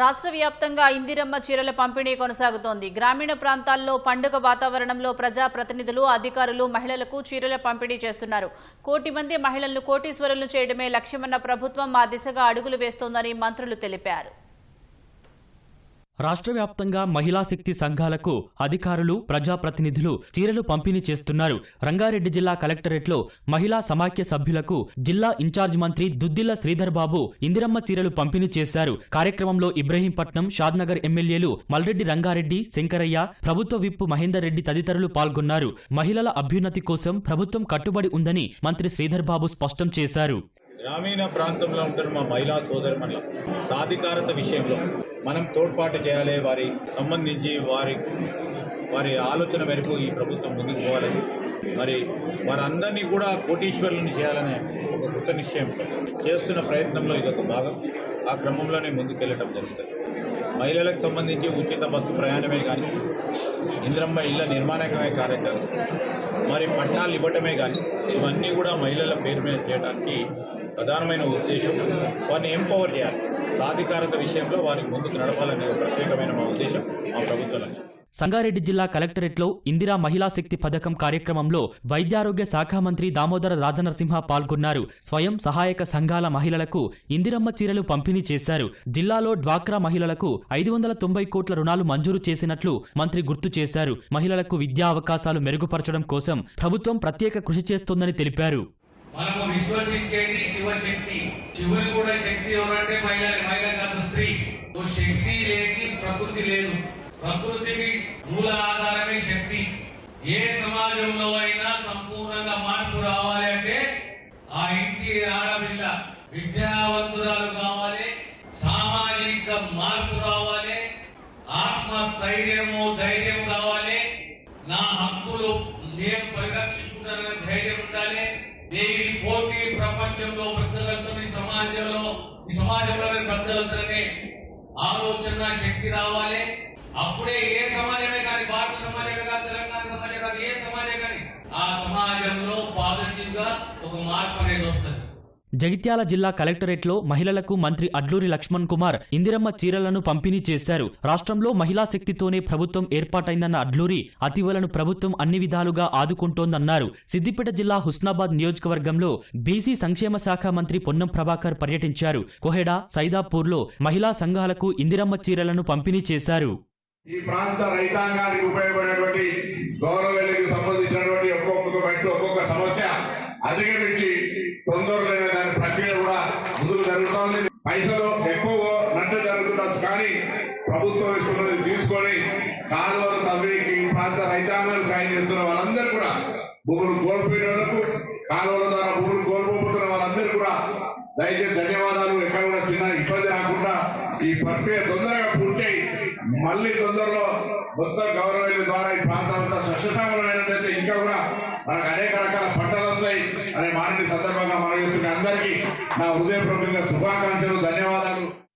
రాష్ట్ర వ్యాప్తంగా ఇందిరమ్మ చీరల పంపిణీ కొనసాగుతోంది. గ్రామీణ ప్రాంతాల్లో పండుగ వాతావరణంలో ప్రజా ప్రతినిధులు అధికారులు మహిళలకు చీరల పంపిణీ చేస్తున్నారు. కోటి మంది మహిళలను కోటీశ్వరులను చేయడమే లక్ష్యమన్న ప్రభుత్వం ఆ దిశగా అడుగులు వేస్తోందని మంత్రులు తెలిపారు. రాష్ట్ర వ్యాప్తంగా మహిళా శక్తి సంఘాలకు అధికారులు ప్రజాప్రతినిధులు చీరలు పంపిణీ చేస్తున్నారు. రంగారెడ్డి జిల్లా కలెక్టరేట్లో మహిళా సమాఖ్య సభ్యులకు జిల్లా ఇన్ఛార్జ్ మంత్రి దుద్దిల్ల శ్రీధర్ బాబు ఇందిరమ్మ చీరలు పంపిణీ చేశారు. కార్యక్రమంలో ఇబ్రహీంపట్నం షాద్నగర్ ఎమ్మెల్యేలు మల్రెడ్డి రంగారెడ్డి శంకరయ్య ప్రభుత్వ విప్ మహేందర్ రెడ్డి తదితరులు పాల్గొన్నారు. మహిళల అభ్యున్నతి కోసం ప్రభుత్వం కట్టుబడి ఉందని మంత్రి శ్రీధర్ బాబు స్పష్టం చేశారు. గ్రామీణ ప్రాంతంలో ఉంటున్న మా మహిళా సోదరుమణుల సాధికారత విషయంలో మనం తోడ్పాటు చేయాలి వారి సంబంధించి వారి వారి ఆలోచన మేరకు ఈ ప్రభుత్వం ముందుకు పోవాలని మరి వారందరినీ కూడా కోటీశ్వరులను చేయాలనే ఒక కృత నిశ్చయం చేస్తున్న ప్రయత్నంలో ఇదొక భాగం. ఆ క్రమంలోనే ముందుకెళ్ళటం జరుగుతుంది. మహిళలకు సంబంధించి ఉచిత బస్సు ప్రయాణమే కానీ ఇంద్రమ్మ ఇళ్ళ నిర్మాణమే కార్యక్రమం మరి పట్టాలు ఇవ్వటమే కానీ ఇవన్నీ కూడా మహిళల పేరు మీద చేయడానికి ప్రధానమైన ఉద్దేశం. వారిని ఎంపవర్ చేయాలి. సాధికారత విషయంలో వారికి ముందుకు నడపాలనే ప్రత్యేకమైన మా ఉద్దేశం మా ప్రభుత్వ లక్ష్యం. సంగారెడ్డి జిల్లా కలెక్టరేట్లో ఇందిరా మహిళా శక్తి పథకం కార్యక్రమంలో వైద్యారోగ్య శాఖ మంత్రి దామోదర రాజనరసింహ పాల్గొన్నారు. స్వయం సహాయక సంఘాల మహిళలకు ఇందిరమ్మ చీరలు పంపిణీ చేశారు. జిల్లాలో డ్వాక్రా మహిళలకు ఐదు వందల తొంభై కోట్ల రుణాలు మంజూరు చేసినట్లు మంత్రి గుర్తు చేశారు. మహిళలకు విద్యా అవకాశాలు మెరుగుపరచడం కోసం ప్రభుత్వం ప్రత్యేక కృషి చేస్తోందని తెలిపారు. మనము విశ్వసించేది శివశక్తి. శివుని కూడా శక్తి ఎవరంటే మహిళ మహిళ కాదు స్త్రీ. ఓ శక్తి లేని ప్రకృతి లేదు. ప్రకృతికి మూల ఆధారమే శక్తి. ఏ సమాజంలో అయినా సంపూర్ణంగా మార్పు రావాలి అంటే ఆ ఇంటి ఆడపిల్ల విద్యావంతురాలు కావాలి సామాజిక మార్పు రావాలి ఆత్మస్థైర్యము ధైర్యం కావాలి నా హక్కులు నేను పరిరక్షించుకుంటానని ధైర్యం ఉండాలి. నేను పోటీ ప్రపంచంలో బ్రతకగలుగుతాను ఈ సమాజంలో ఈ సమాజంలో నేను బ్రతకగలుగుతానని ఆలోచన శక్తి రావాలి. అప్పుడే ఏ సమాజమే కానీ భారత సమాజమే కాదు తెలంగాణ సమాజం కానీ ఏ సమాజమే కానీ ఆ సమాజంలో పాజిటివ్గా ఒక మార్పు అనేది వస్తుంది. జగిత్యాల జిల్లా కలెక్టరేట్లో మహిళలకు మంత్రి అడ్లూరి లక్ష్మణ్ కుమార్ ఇందిరమ్మ చీరలను పంపిణీ చేశారు. రాష్ట్రంలో మహిళా శక్తితోనే ప్రభుత్వం ఏర్పాటైందన్న అడ్లూరి అతివలను ప్రభుత్వం అన్ని విధాలుగా ఆదుకుంటోందన్నారు. సిద్దిపేట జిల్లా హుస్నాబాద్ నియోజకవర్గంలో బీసీ సంక్షేమ శాఖ మంత్రి పొన్నం ప్రభాకర్ పర్యటించారు. కొహెడా సైదాపూర్లో మహిళా సంఘాలకు ఇందిరమ్మ చీరలను పంపిణీ చేశారు. ఈ ప్రాంత రైతాంగానికి ఉపయోగపడేటువంటి గౌరవేలకు సంబంధించినటువంటి ఒక్కొక్క మెట్టు ఒక్కొక్క సమస్య అధిగమించి తొందరలోనే దాని ప్రక్రియ కూడా ముందుకు జరుగుతోంది. పైసలు ఎక్కువ నష్టం జరుగుతుండొచ్చు కానీ ప్రభుత్వం ఇస్తున్నది తీసుకొని కాలువలు తవ్వి ఈ ప్రాంత రైతాంగానికి సాయం చేస్తున్న వాళ్ళందరూ కూడా భూములు కోల్పోయిన వాళ్ళకు కాలువల ద్వారా భూములు కోల్పోతున్న వాళ్ళందరూ కూడా దయచేసి ధన్యవాదాలు. ఎక్కడ కూడా చిన్న ఇబ్బంది రాకుండా ఈ ప్రక్రియ తొందరగా పూర్తయి మళ్ళీ తొందరలో మొత్తం గౌరవం ద్వారా ఈ ప్రాంతం అంతా సస్యశ్యామలమైనట్లయితే ఇంకా కూడా మనకు అనేక రకాల పంటలు వస్తాయి అనే మాటని సందర్భంగా మనం అందరికీ నా హృదయపూర్వకంగా శుభాకాంక్షలు ధన్యవాదాలు.